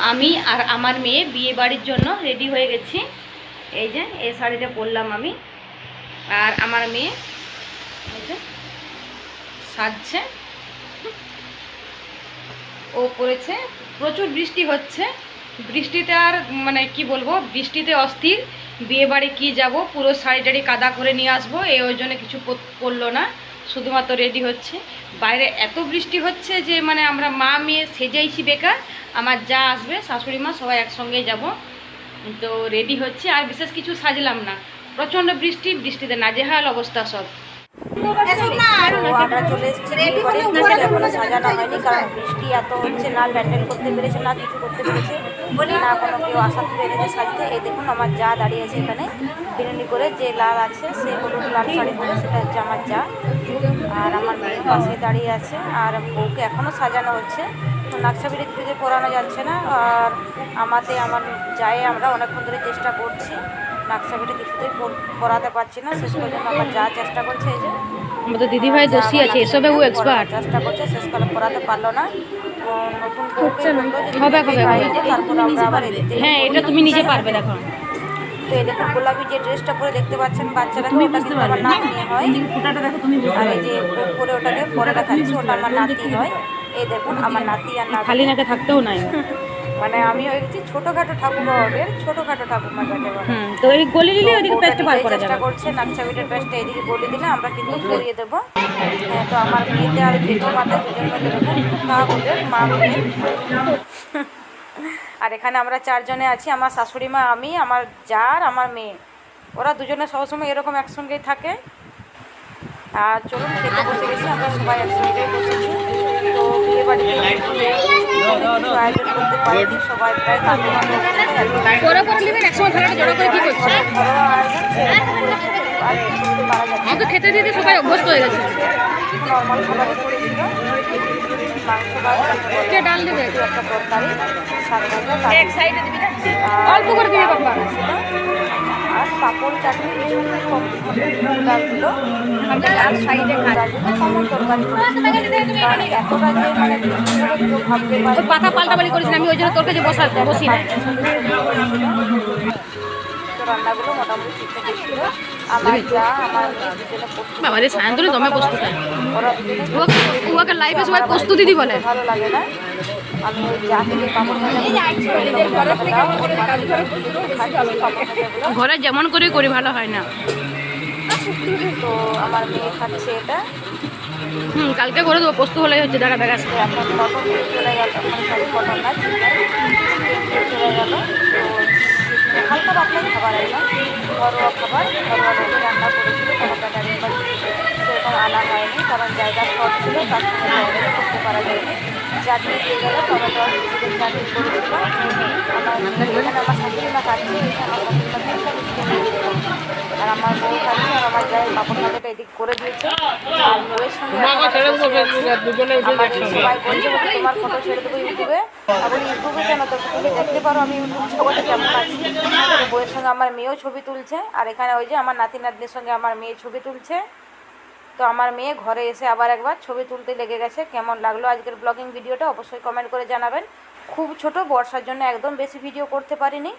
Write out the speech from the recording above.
আমি আর আমার মেয়ে বিয়ে বাড়ির জন্য রেডি হয়ে গেছি। এই যে, এই শাড়িটা পরলাম আমি। আর আমার মেয়ে এই যে, সাজছে। ও পড়েছে প্রচুর বৃষ্টি হচ্ছে। বৃষ্টিতে আর মানে কি বলব, বৃষ্টিতে অস্থির। বিয়ে বাড়ি কি যাব, পুরো শাড়ি টাড়ি কাদা করে নিয়ে আসব। এই ওই জন্য কিছু পর- পরলো না। শুধুমাত্র রেডি হচ্ছে। বাইরে এত বৃষ্টি হচ্ছে যে মানে আমরা মা মেয়ে সেজেইছি বেকার। আমার যা আসবে শাশুড়ি মা সবাই একসঙ্গেই যাব। তো রেডি হচ্ছে আর বিশেষ কিছু সাজলাম না। প্রচণ্ড বৃষ্টি বৃষ্টিতে নাজেহাল অবস্থা সব। আমরা চলে এসেছি। বিয়ে বাড়ির এখনও সাজানো হয়নি কারণ বৃষ্টি এত হচ্ছে না প্যান্ডেল করতে পেরেছে না কিছু করতে পেরেছে। না কোনো কেউ আসাতে পেরেছে সাজতে। এই দেখুন আমার যা দাঁড়িয়ে আছে এখানে। বিরিয়ানি করে যে লাল আছে সে হলুদ লাল শাড়ি পরে সেটা হচ্ছে আমার যা। আর আমার মেয়ে পাশে দাঁড়িয়ে আছে। আর বউকে এখনও সাজানো হচ্ছে। তো নাকশা বিড়ি কিছুতে পরানো যাচ্ছে না। আর আমাতে আমার যায় আমরা অনেকক্ষণ ধরে চেষ্টা করছি। নাকশা বিড়ি কিছুতেই পরাতে পারছি না। শেষ পর্যন্ত আমার যা চেষ্টা করছে এই যে আমাদের দিদিভাই দোষী আছে এসবে ও এক্সপার্ট চেষ্টা করছে শেষকালে পড়াতে পারল না। নতুন হবে, হবে, তারপর আমরা আবার হ্যাঁ এটা তুমি নিজে পারবে দেখো। তো এই দেখুন গোলাপি যে ড্রেসটা পরে দেখতে পাচ্ছেন বাচ্চারা ওটা কিন্তু আমার নাতনি হয়। আর এই যে পরে ওটাকে পরে দেখাচ্ছি ওটা আমার নাতি হয়। এই দেখুন আমার নাতি আর নাতি। খালি নাকে থাকতেও নাই। মানে আমি হয়ে গেছি ছোটোখাটো ঠাকুমা ওদের ছোটোখাটো ঠাকুমা হুম তো এই গলি দিলে পেস্ট বার নিজেই করা চেষ্টা যাবে। করছে নাকচাবিটের পেস্টটা এদিকে গলে দিলে আমরা কিন্তু করিয়ে দেবো। হ্যাঁ, তো আমার মেয়েতে আর জেঠিমাতে দুজন মিলে দেখুন ওদের মা মেয়ে আর এখানে আমরা চারজনে আছি আমার শাশুড়ি মা আমি আমার আর আমার মেয়ে ওরা দুজনে সবসময় এরকম একসঙ্গেই থাকে আর চলুন খেতে বসে গেছি আমরা সবাই একসঙ্গেই বসেছি তো বিয়ে বাড়িতে কিছু আয়োজন করতে পারিনি সবাই প্রায় করছে ঘরোয়া আয়োজন সেরকম করেছে, আমাকে খেতে দিতে সবাই অভ্যস্ত হয়ে গেছে। কে ডাল দেবে? অল্প করে দিবি বাবা। আর পাঁপড় চাটনি মিষ্টি কম আর সাইডে পাতা পাল্টাপালি করেছেন আমি ওই জন্য তোর কাছে বসা বসি না। রান্নাগুলো মোটামুটি ঠিকঠাক আমার যা আমার দুজনে প্রস্তুত বাবা ওরা উহাকে লাইফে সবাই দিদি বলে ভালো লাগে না। আমি থেকে ঘরে যেমন করে করি ভালো হয় না। তো আমার মেয়ে খাচ্ছে এটা। হুম কালকে করে দেবো পোস্ত হলেই হচ্ছে দেখা দেখা। চলে গেল গেল। হালকা পাতলাই খাবার একদম ঘরোয়া খাবার। ঘরোয়া ভাবে রান্না করেছিল কোনো ক্যাটারিং বা সেরকম আনা হয়নি, কারণ জায়গা শর্ট ছিল, তার সঙ্গে জায়গাটা করতে পারা যায়নি। চাটনি দিয়ে গেল টমেটো চাটনি করেছিল। আমার এখানে আমার শাশুড়ি খাচ্ছে এখানে আমার শাশুড়ি এদিক করে দিয়েছে। আর বউয়ের সঙ্গে সবাই বলছে তোমার ফটো ছেড়ে দেবো ইউটিউবে। আমি ইউটিউবে কেন তো তুমি দেখতে পারো? আমি ইউটিউব জগতে কেমন আছি? বউয়ের সঙ্গে আমার মেয়েও ছবি তুলছে। আর এখানে ওই যে আমার নাতি নাতনির সঙ্গে আমার মেয়ে ছবি তুলছে। তো আমার মেয়ে ঘরে এসে আবার একবার ছবি তুলতে লেগে গেছে। কেমন লাগল আজকের ব্লগিং ভিডিওটা? অবশ্যই কমেন্ট করে জানাবেন। খুব ছোট বর্ষার জন্য একদম বেশি ভিডিও করতে পারিনি।